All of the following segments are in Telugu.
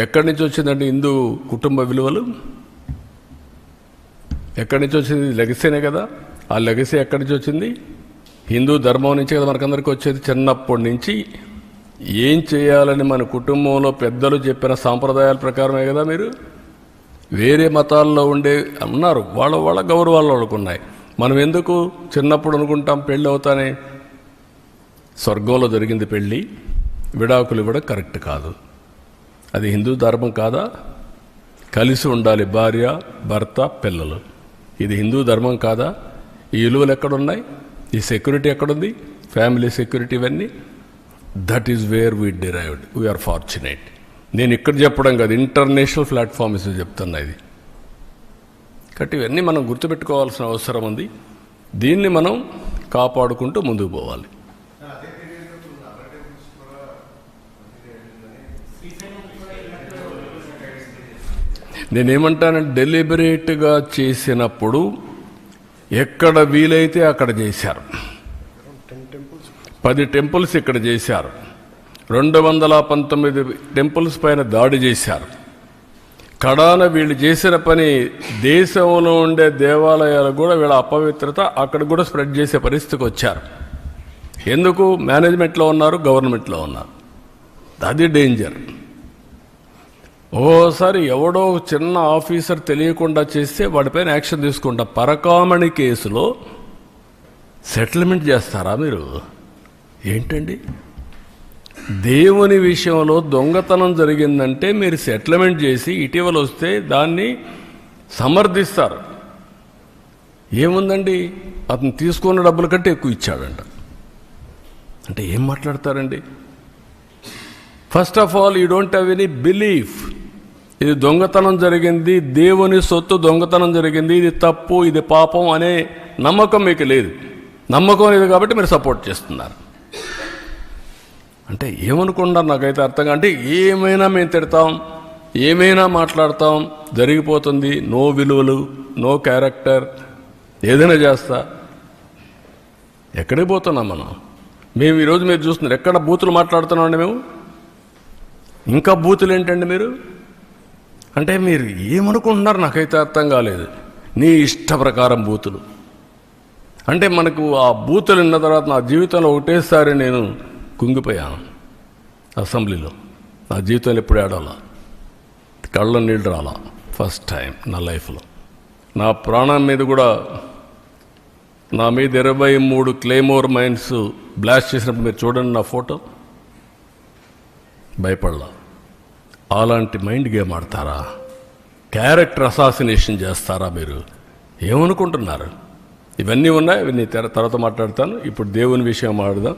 ఎక్కడి నుంచి వచ్చిందండి హిందూ కుటుంబ విలువలు? ఎక్కడి నుంచి వచ్చింది? లెగసీనే కదా. ఆ లెగసీ ఎక్కడి నుంచి వచ్చింది? హిందూ ధర్మం నుంచి కదా మనకందరికీ వచ్చేది. చిన్నప్పటి నుంచి ఏం చేయాలని మన కుటుంబంలో పెద్దలు చెప్పిన సాంప్రదాయాల ప్రకారమే కదా మీరు? వేరే మతాల్లో ఉండే ఉన్నారు. వాళ్ళ వాళ్ళ గౌరవాలు వాళ్ళకు ఉన్నాయి. మనం ఎందుకు చిన్నప్పుడు అనుకుంటాం పెళ్ళి అవుతానే? స్వర్గంలో జరిగింది పెళ్ళి. విడాకులు ఇవ్వడం కరెక్ట్ కాదు. అది హిందూ ధర్మం కాదా? కలిసి ఉండాలి భార్య భర్త పిల్లలు. ఇది హిందూ ధర్మం కాదా? ఈ విలువలు ఎక్కడున్నాయి? ఈ సెక్యూరిటీ ఎక్కడుంది? ఫ్యామిలీ సెక్యూరిటీ ఇవన్నీ? That is where we derived we are fortunate నేను ఇక్కడ చెప్పడం కాదు ఇంటర్నేషనల్ ప్లాట్ఫామ్స్ చెప్తున్నా ఇది. కాబట్టి ఇవన్నీ మనం గుర్తుపెట్టుకోవాల్సిన అవసరం ఉంది. దీన్ని మనం కాపాడుకుంటూ ముందుకు పోవాలి. నేనేమంటానంటే డెలిబరేట్గా చేసినప్పుడు ఎక్కడ వీలైతే అక్కడ చేశారు. పది టెంపుల్స్ ఇక్కడ చేశారు. రెండు వందల పంతొమ్మిది టెంపుల్స్ పైన దాడి చేశారు. కడాన వీళ్ళు చేసిన పని దేశంలో ఉండే దేవాలయాలు కూడా వీళ్ళ అపవిత్రత అక్కడ కూడా స్ప్రెడ్ చేసే పరిస్థితికి వచ్చారు. ఎందుకు? మేనేజ్మెంట్లో ఉన్నారు గవర్నమెంట్లో ఉన్నారు. అది డేంజర్ ఓసారి ఎవడో ఒక చిన్న ఆఫీసర్ తెలియకుండా చేస్తే వాడిపైన యాక్షన్ తీసుకుంటా. పరకామణి కేసులో సెటిల్మెంట్ చేస్తారా మీరు? ఏంటండి? దేవుని విషయంలో దొంగతనం జరిగిందంటే మీరు సెటిల్మెంట్ చేసి ఇటీవల వస్తే దాన్ని సమర్థిస్తారు. ఏముందండి? అతను తీసుకున్న డబ్బుల కంటే ఎక్కువ ఇచ్చాడంట. అంటే ఏం మాట్లాడతారండి? First of all you don't have any belief ఇది దొంగతనం జరిగింది దేవుని సొత్తు దొంగతనం జరిగింది ఇది తప్పు ఇది పాపం అనే నమ్మకం మీకు లేదు. నమ్మకం లేదు కాబట్టి మీరు సపోర్ట్ చేస్తున్నారు. అంటే ఏమనుకున్నారు నాకైతే అర్థం అంటే ఏమైనా మేము తిడతాం ఏమైనా మాట్లాడతాం జరిగిపోతుంది నో విలువలు నో క్యారెక్టర్ ఏదైనా చేస్తా. ఎక్కడికి పోతున్నాం మనం? మేము ఈరోజు మీరు చూస్తున్నారు ఎక్కడ బూతులు మాట్లాడుతున్నామండి మేము? ఇంకా బూతులు ఏంటండి మీరు? అంటే మీరు ఏమనుకుంటున్నారు నాకైతే అర్థం కాలేదు. నీ ఇష్ట ప్రకారం బూతులు. అంటే మనకు ఆ బూతులు విన్న తర్వాత నా జీవితంలో ఒకటేసారి నేను కుంగిపోయాను అసెంబ్లీలో. నా జీవితంలో ఎప్పుడు ఏడాలా కళ్ళ నీళ్ళు రాలా? ఫస్ట్ టైం నా లైఫ్లో. నా ప్రాణం మీద కూడా నా మీద ఇరవై మూడు క్లేమోర్ మైన్స్ బ్లాస్ట్ చేసినప్పుడు మీరు చూడండి నా ఫోటో. భయపడలా. అలాంటి మైండ్ గేమ్ ఆడతారా? క్యారెక్టర్ అసాసినేషన్ చేస్తారా మీరు? ఏమనుకుంటున్నారు? ఇవన్నీ ఉన్నాయి ఇవన్నీ తెర- తర్వాత మాట్లాడతాను. ఇప్పుడు దేవుని విషయం ఆడదాం.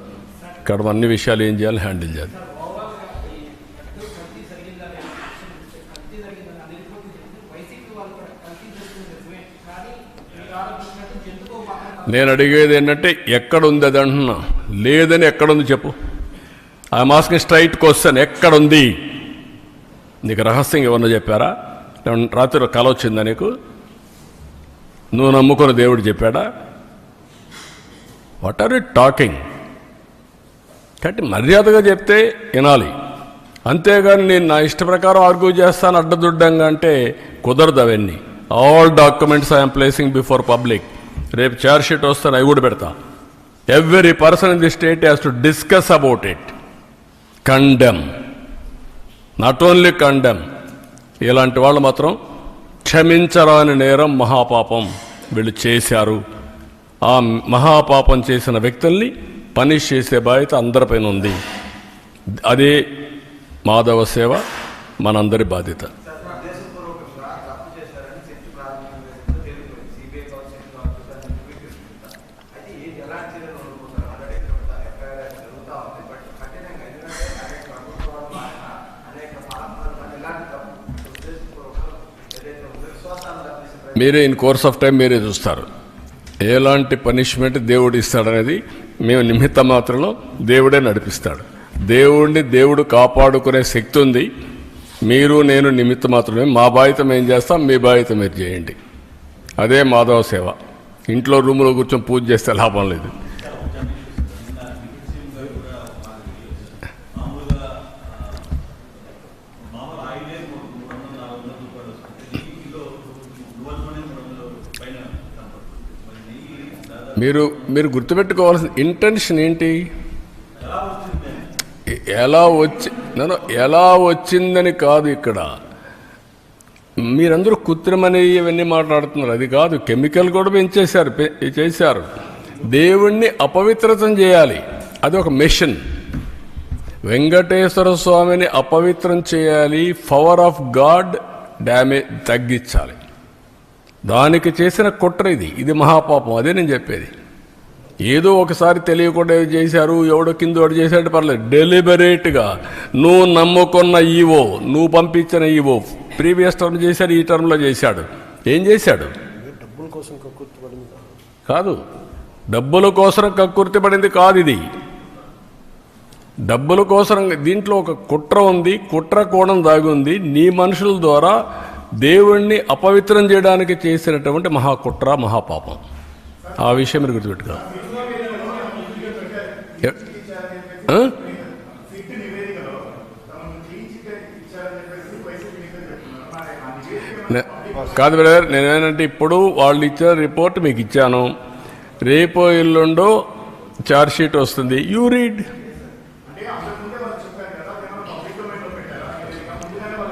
ఇక్కడ అన్ని విషయాలు ఏం చేయాలి హ్యాండిల్ చేయాలి నేను అడిగేది ఏంటంటే ఎక్కడుంది అది అంటున్నా. లేదని ఎక్కడుంది చెప్పు. ఆ మాస్క్ స్ట్రైట్ క్వశ్చన్ ఎక్కడుంది? నీకు రహస్యం ఏమన్నా చెప్పారా? రాత్రి కల వచ్చిందా నీకు? నువ్వు నమ్ముకున్న దేవుడు చెప్పాడా? వాట్ ఆర్ యూ టాకింగ్ కాబట్టి మర్యాదగా చెప్తే వినాలి. అంతేగాని నేను నా ఇష్ట ప్రకారం ఆర్గ్యూ చేస్తాను అడ్డదుడ్డంగా అంటే కుదరదు అవన్నీ. All documents I'm placing before public రేపు చార్జ్ షీట్ వస్తాను అవి కూడా పెడతా. Every person in the state has to discuss about it condemn not only condemn ఇలాంటి వాళ్ళు మాత్రం క్షమించరాని నేరం మహాపాపం వీళ్ళు చేశారు. ఆ మహాపాపం చేసిన వ్యక్తుల్ని పనిష్ చేసే బాధ్యత అందరిపైన ఉంది. అదే మాధవ సేవ మనందరి బాధ్యత. మీరే ఇన్ కోర్స్ ఆఫ్ టైం మీరే చూస్తారు. ఎలాంటి పనిష్మెంట్ దేవుడు ఇస్తాడనేది మేము నిమిత్త మాత్రంలో దేవుడే నడిపిస్తాడు. దేవుడిని దేవుడు కాపాడుకునే శక్తి ఉంది. మీరు నేను నిమిత్త మాత్రమే. మా బాధ్యత ఏం చేస్తాం మీ బాధ్యత మీరు చేయండి. అదే మాధవ సేవ. ఇంట్లో రూములో కూర్చొని పూజ చేస్తే లాభం లేదు. మీరు మీరు గుర్తుపెట్టుకోవాల్సిన ఇంటెన్షన్ ఏంటి? ఎలా వచ్చి నేను ఎలా వచ్చిందని కాదు ఇక్కడ. మీరందరూ కృత్రిమని ఇవన్నీ మాట్లాడుతున్నారు. అది కాదు కెమికల్ కూడా పెంచేశారు చేశారు. దేవుణ్ణి అపవిత్రతం చేయాలి. అది ఒక మిషన్ వెంకటేశ్వర స్వామిని అపవిత్రం చేయాలి. పవర్ ఆఫ్ గాడ్ డ్యామేజ్ తగ్గించాలి. దానికి చేసిన కుట్ర ఇది. ఇది మహాపాపం. అదే నేను చెప్పేది. ఏదో ఒకసారి తెలియకుండా చేశారు ఎవడో కింద వాడు చేశాడు పర్లేదు. డెలిబరేట్గా నువ్వు నమ్ముకున్న ఈవో నువ్వు పంపించిన ఈవో ప్రీవియస్ టర్మ్ చేశాడు ఈ టర్మ్లో చేశాడు. ఏం చేశాడు? కాదు. డబ్బుల కోసం కక్కుర్తి పడింది కాదు ఇది. డబ్బుల కోసం దీంట్లో ఒక కుట్ర ఉంది కుట్ర కోణం దాగి ఉంది. నీ మనుషుల ద్వారా దేవుణ్ణి అపవిత్రం చేయడానికి చేసినటువంటి మహాకుట్ర మహాపాపం. ఆ విషయం మీరు గుర్తుపెట్టుకో. కాదు బ్రదర్ నేనేంటంటే ఇప్పుడు వాళ్ళు ఇచ్చిన రిపోర్ట్ మీకు ఇచ్చాను. రేపో ఎల్లుండో చార్జ్ షీట్ వస్తుంది. You read.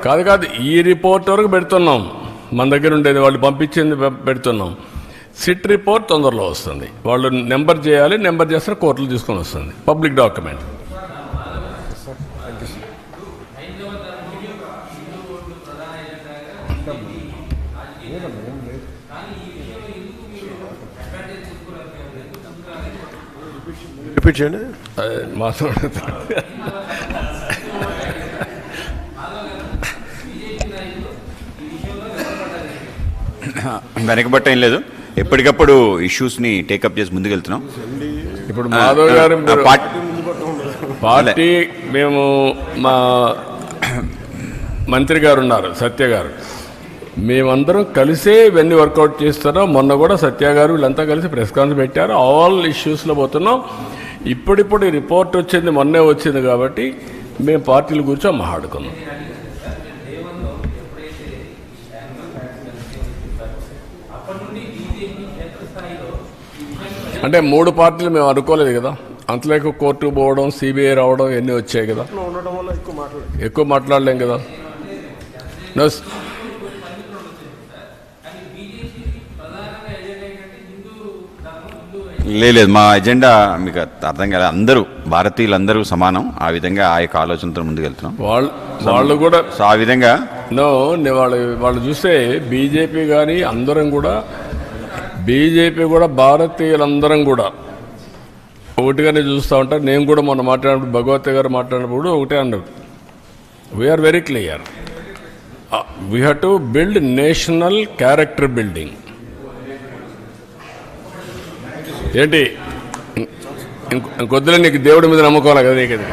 కాదు కాదు ఈ రిపోర్ట్ వరకు పెడుతున్నాం. మన దగ్గర ఉండేది వాళ్ళు పంపించింది పెడుతున్నాం. సిట్ రిపోర్ట్ తొందరలో వస్తుంది. వాళ్ళు నెంబర్ చేయాలి నెంబర్ చేస్తే కోర్టులు తీసుకొని వస్తుంది. Public document. రిపీట్ చేయండి. మాట్లాడుతున్నా. వెనకబట్ట ఏం లేదు. ఎప్పటికప్పుడు ఇష్యూస్ని టేకప్ చేసి ముందుకెళ్తున్నాం. ఇప్పుడు మాధవ్ గారు పార్ట్- మేము మా మంత్రి గారు ఉన్నారు సత్య గారు. మేమందరం కలిసే ఇవన్నీ వర్కౌట్ చేస్తున్నాం. మొన్న కూడా సత్య గారు వీళ్ళంతా కలిసి ప్రెస్ కాన్ఫరెన్స్ పెట్టారు. ఆల్ ఇష్యూస్లో పోతున్నాం. ఇప్పుడిప్పుడు రిపోర్ట్ వచ్చింది మొన్నే వచ్చింది కాబట్టి మేము పార్టీలు కూర్చొని మాట్లాడుకున్నాం అంటే మూడు పార్టీలు మేము అనుకోలేదు కదా. అంతలోకి కోర్టు పోవడం సిబిఐ రావడం ఇవన్నీ వచ్చాయి కదా. ఎక్కువ మాట్లాడలేం కదా. లేదు మా ఎజెండా మీకు అర్థం కాలేదు అందరూ భారతీయులందరూ సమానం. ఆ విధంగా ఆ యొక్క ఆలోచనతో ముందుకెళ్తున్నాం. వాళ్ళు వాళ్ళు కూడా ఆ విధంగా నో నే- వాళ్ళు వాళ్ళు చూస్తే బీజేపీ కానీ అందరం కూడా బీజేపీ కూడా భారతీయులందరం కూడా ఒకటిగానే చూస్తూ ఉంటారు నేను కూడా మొన్న మాట్లాడినప్పుడు భగవత్ గారు మాట్లాడినప్పుడు ఒకటే అన్నారు we are very clear we have to build national character building ఏంటి? ఇంకొద్దులే నీకు దేవుడి మీద నమ్ముకోవాలి కదా నీకు ఇది